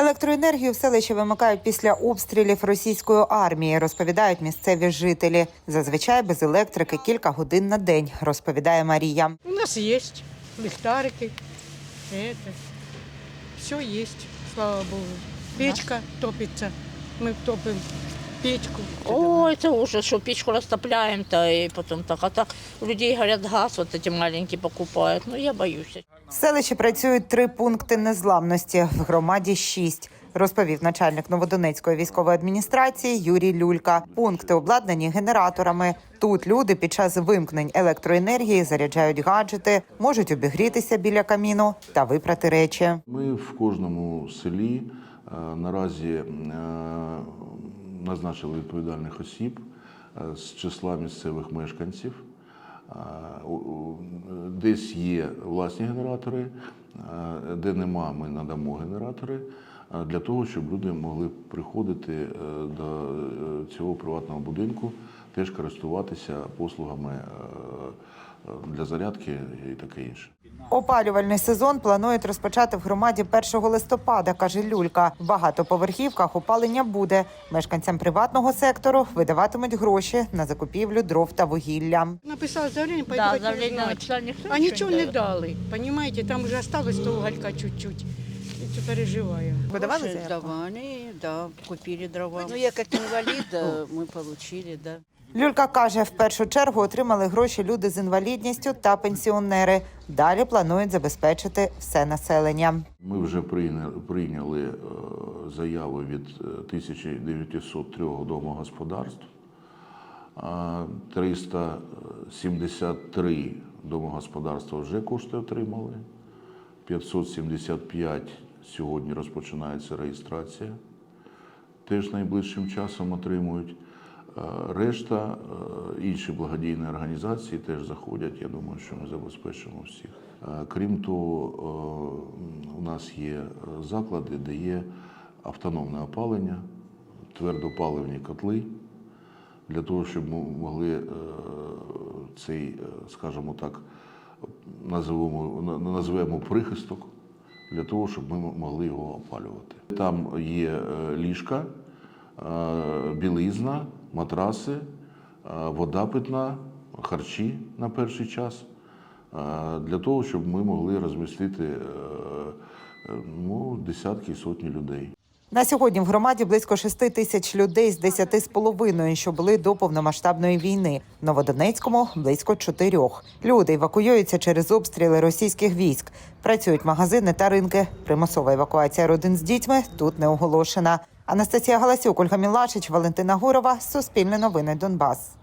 Електроенергію в селищі вимикають після обстрілів російської армії, розповідають місцеві жителі. Зазвичай без електрики кілька годин на день, розповідає Марія. У нас есть ліхтарики, это. все есть, слава Богу. Печка топится, мы топим печку. О, это ужас, что печку растопляем-то, и потом так. А так у людей, говорят, газ вот эти маленькие покупают. Ну, я боюсь. В селищі працюють три пункти незламності, в громаді шість. Розповів начальник Новодонецької військової адміністрації Юрій Люлька. Пункти обладнані генераторами. Тут люди під час вимкнень електроенергії заряджають гаджети, можуть обігрітися біля каміну та випрати речі. Ми в кожному селі е, наразі е, назначили відповідальних осіб е, з числа місцевих мешканців. Десь є власні генератори, де нема, ми надамо генератори для того, щоб люди могли приходити е, до е, цього приватного будинку, теж користуватися послугами е, для зарядки і таке інше. Опалювальний сезон планують розпочати в громаді 1 листопада, каже Люлька. В багатоповерхівках опалення буде. Мешканцям приватного сектору видаватимуть гроші на закупівлю дров та вугілля. Написал заявление, пойду Да, знать. А ничего не дали, понимаете, там уже осталось того уголька чуть-чуть. Все переживаю. Выдавали Слушай, заявку? Давали, да, купили дрова. Ну, я как инвалид, да, мы да. Люлька каже, в першу чергу отримали гроші люди з інвалідністю та пенсіонери. Далі планують забезпечити все населення. Ми вже прийня- прийняли е, заяви від е, 1903 домогосподарств. А 373 домогосподарства вже кошти отримали. 575 сьогодні розпочинається реєстрація. Теж найближчим часом отримують. Е, Решта, е, інші благодійні організації теж заходять. Я думаю, що ми забезпечимо всіх. Е, Крім того, у нас є заклади, де є автономне опалення, твердопаливні котли, для того, щоб ми могли цей, скажімо так, називемо, на- назвемо прихисток для того, щоб ми могли його опалювати. Там є е, ліжка, е, білизна, матраси, е, вода питна, харчі на перший час, для того, щоб ми могли розмістити ну, десятки сотні людей. На сьогодні в громаді близько 6 тисяч людей з 10 з половиною, що були до повномасштабної війни. В Новодонецькому близько чотирьох. Люди евакуюються через обстріли російських військ. Працюють магазини та ринки. Примусова евакуація родин з дітьми тут не оголошена. Анастасія Галасюк, Ольга Мілашич, Валентина Гурова. Суспільне новини Донбас.